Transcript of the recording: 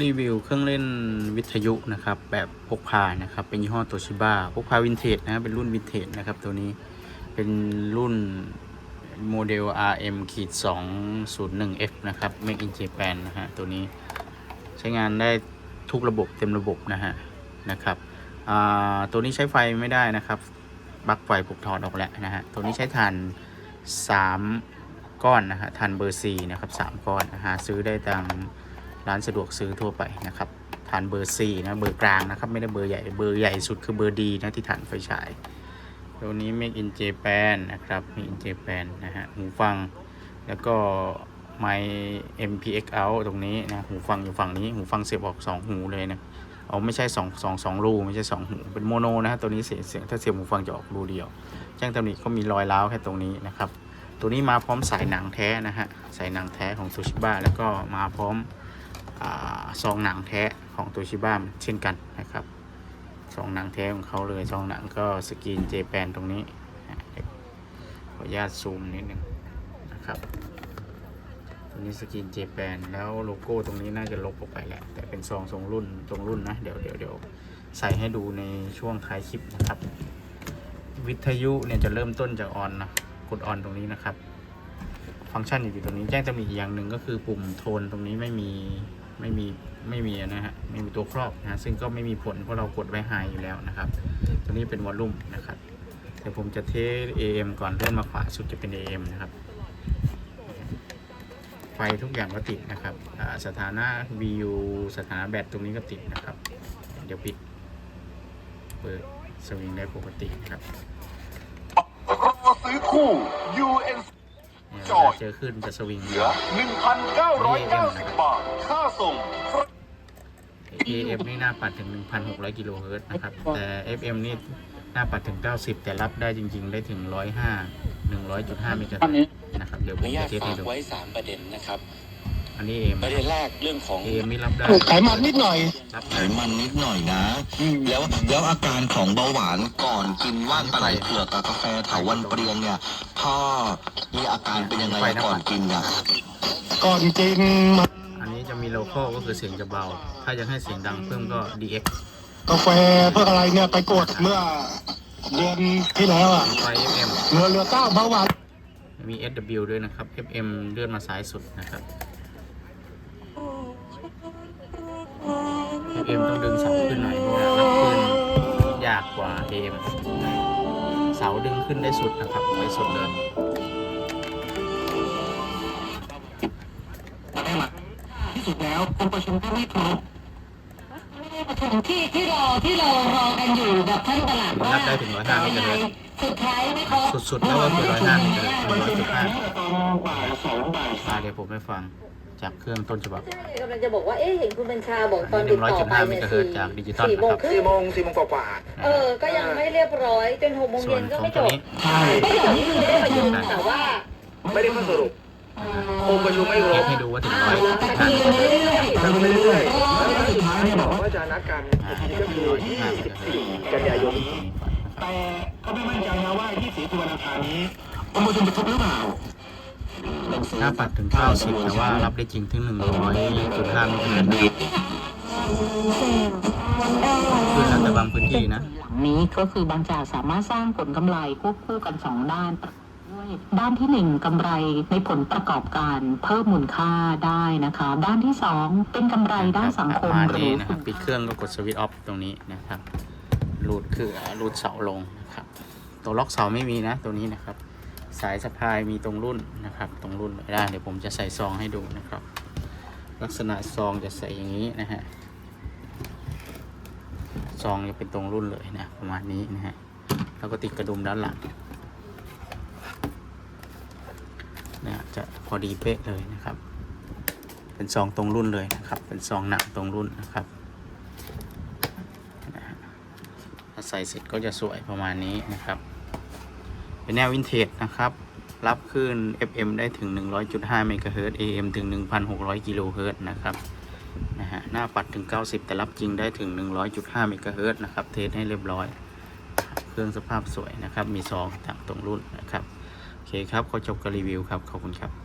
รีวิวเครื่องเล่นวิทยุนะครับ แบบพกพานะครับ เป็นยี่ห้อโตชิบ้าพกพาวินเทจนะเป็นรุ่นวินเทจนะครับ ตัวนี้เป็นรุ่นโมเดล RM ขีด201 F นะครับ Make in Japan นะฮะ ตัวนี้ใช้งานได้ทุกระบบเต็มระบบนะฮะ นะครับ ตัวนี้ใช้ไฟไม่ได้นะครับปลั๊กไฟผูกถอดออกแล้วนะฮะ ตัวนี้ใช้ถ่าน 3 ก้อนนะฮะถ่านเบอร์4นะครับ 3 ก้อนนะฮะ ซื้อได้ตาม ร้านสะดวกซื้อทั่วไปนะครับฐานเบอร์4นะเบอร์กลางนะครับไม่ได้เบอร์ใหญ่เบอร์ใหญ่สุดคือเบอร์ดีนะที่ฐานไฟฉายตัวนี้ Make in Japan นะครับ Make in Japan นะฮะหูฟัง แล้วก็ไมค์ MPX out ตรงนี้นะหูฟังอยู่ฝั่งนี้หูฟังเสียบออก 2 หูเลยนะเอาไม่ใช่2 2 2รูไม่ใช่ 2 หู เป็นโมโนนะฮะตัวนี้เสียงเสียงถ้าเสียบหูฟังจะออกรูเดียว แจ้งตำหนิก็มีรอยร้าวแค่ตรงนี้นะครับ ตัวนี้มาพร้อมสายหนังแท้นะฮะสายหนังแท้ของ Toshiba แล้วก็มาพร้อม อซองหนังแท้ของตัวชิบ้าเช่นกันนะครับซองหนังแท้ของเขาเลยซองหนังก็สกรีนเจแปนตรงนี้ขออนุญาตซูมนิดนึงนะครับตัวนี้สกรีนเจแปนแล้วโลโก้ตรงนี้น่าจะลบออกไปแหละ แต่เป็นซองทรงรุ่นตรงรุ่นนะ เดี๋ยวเดี๋ยวเดี๋ยวใส่ให้ดูในช่วงท้ายคลิปนะครับ วิทยุเนี่ยจะเริ่มต้นจากออนนะกดออนตรงนี้นะครับ ฟังก์ชันอยู่ตรงนี้แจ้งจะมีอีกอย่างหนึ่งก็คือปุ่มโทนตรงนี้ไม่มี ไม่มีไม่มีนะฮะไม่มีตัวครอบนะซึ่งก็ไม่มีผลเพราะเรากดไว้ไฮอยู่แล้วนะครับ ตัวนี้เป็นวอลลุ่มนะครับเดี๋ยวผมจะเทส AM ก่อนเลื่อนมาขวาสุดจะเป็น AM นะครับ ไฟทุกอย่างก็ติดนะครับสถานะ VU สถานะแบตตรงนี้ก็ติดนะครับ เดี๋ยวปิด เปิดสวิงได้ปกติครับรอซื้อคู่ UN เนี่ย จอดเวลาเจอขึ้นจะสวิงเหลือ1,990 บาท ค่าส่ง AM นี่หน้าปัดถึง 1,600 กิโลเฮิรตซ์นะครับ แต่ FM นี่หน้าปัดถึง 90 แต่รับได้จริง ๆ ได้ถึง 105 100.5เมกะเฮิรตซ์นะครับ เดี๋ยวขผออมนุญาจะตเทสฝาให้กดูไว้ 3 ประเด็นนะครับ อันนี้ AM ประเด็นแรกเรื่องของ AM นี่รับได้ไขมันนิดหน่อยรับไขมันนิดหน่อยนะ แล้วแล้วอาการของเบาหวานก่อนกินว่านปลาไหลเผือกกับกาแฟเถาวันเปรียงเนี่ย พ่อมีอาการเป็นยังไงก่อนกินอะก่อนกินมันอันนี้จะมีโลโก้ก็คือเสียงจะเบา ถ้าอยากให้เสียงดังเพิ่มก็ DX กาแฟเพื่ออะไรเนี่ยไปกดเมื่อเดือนที่แล้วอะไฟ FM เหลือเหลือเก้าเบาหวานมี SW ด้วยนะครับ FM เลื่อนมาซ้ายสุดนะครับ FM ต้องดึงเสาขึ้นหน่อยเพราะว่ารับขึ้นยากกว่า AM เสา ดึงขึ้นได้สุดนะครับไปสุดเลยที่สุดแล้วองค์ประชุมก็ไม่ครบประชุมที่ที่รอที่เรารอกันอยู่แบบท่านตลาดมันว่ารับได้ถึง105เมกะเฮิรตซ์สุดท้ายไม่ครบสุดๆแล้วก็คือ105เมกะเฮิรตซ์ประชุมกัน105ตั้งแต่ตอนบ่ายสองบ่ายตาเดี๋ยวผมไม่ฟัง จากเครื่องต้นฉบับใช่กำลังจะบอกว่า เอ๊ะ เห็นคุณบัญชาบอกตอนอันนี้ติดต่อไป100.5เนี่ยเมกะเฮิรตซ์จากดิจิตอลสี่โมงนะครับครึ่สี่งโมงสี่โมงกว่าเออ ก็ยังไม่เรียบร้อยจนหกโมงส่วเย็นนก็ของไม่จตัวบนี้ใช่ไม่จบนี่คือไม่ได้ประชุมแต่ว่าๆไม่ได้ข้อสรุปองค์ประชุมไม่ครเทบสให้ดูว่าถึงร้อยแต่ห้าทีไปเรื่อยๆ ทำไปเรื่อยๆแล้วสุดท้ายเนี่ยบอกบอกว่าว่าจะนัดกันอีกทีก็คือร้อยห้าเมกะเฮิรตซ์24 กันยายนนี้ แต่ก็ไม่มั่นใจนะว่ายี่สิบวันอังคารนี้องค์ประชุมจะครบหรือเปล่า หน้าปัดถึง 90 แต่ว่ารับได้จริงถึง 100.5เมกะเฮิรตซ์นะครับขึ้นแล้วแต่บางพื้นที่นะหลังนี้ก็คือบางจากสามารถสร้างผลกำไรควบคู่กันสองด้านด้วยด้านที่หนึ่งกำไรในผลประกอบการเพิ่มมูลค่าได้นะคะ ด้านที่สองเป็นกำไรด้านสังคมหรือนะครับปิดเครื่องก็กดสวิตช์ออฟตรงนี้นะครับรูดคือรูดเสาลงนะครับ ตัวล็อกเสาไม่มีนะตัวนี้นะครับ สายสะพายมีตรงรุ่นนะครับ ตรงรุ่นได้เดี๋ยวผมจะใส่ซองให้ดูนะครับ ลักษณะซองจะใส่อย่างนี้นะฮะซองจะเป็นตรงรุ่นเลยนะประมาณนี้นะฮะแล้วก็ติดกระดุมด้านหลังนะจะพอดีเป๊ะเลยนะครับ เป็นซองตรงรุ่นเลยนะครับ เป็นซองหนักตรงรุ่นนะครับถ้าใส่เสร็จก็จะสวยประมาณนี้นะครับ เป็นแนววินเทจนะครับ รับคลื่น FM ได้ถึง 100.5เมกะเฮิรตซ์ AM ถึง 1,600 กิโลเฮิรตซ์นะครับนะฮะหน้าปัดถึง 90 แต่รับจริงได้ถึง 100.5เมกะเฮิรตซ์นะครับ เทสให้เรียบร้อย เครื่องสภาพสวยนะครับ มีซองต่างตรงรุ่นนะครับ โอเคครับ ขอจบการรีวิวครับ ขอบคุณครับ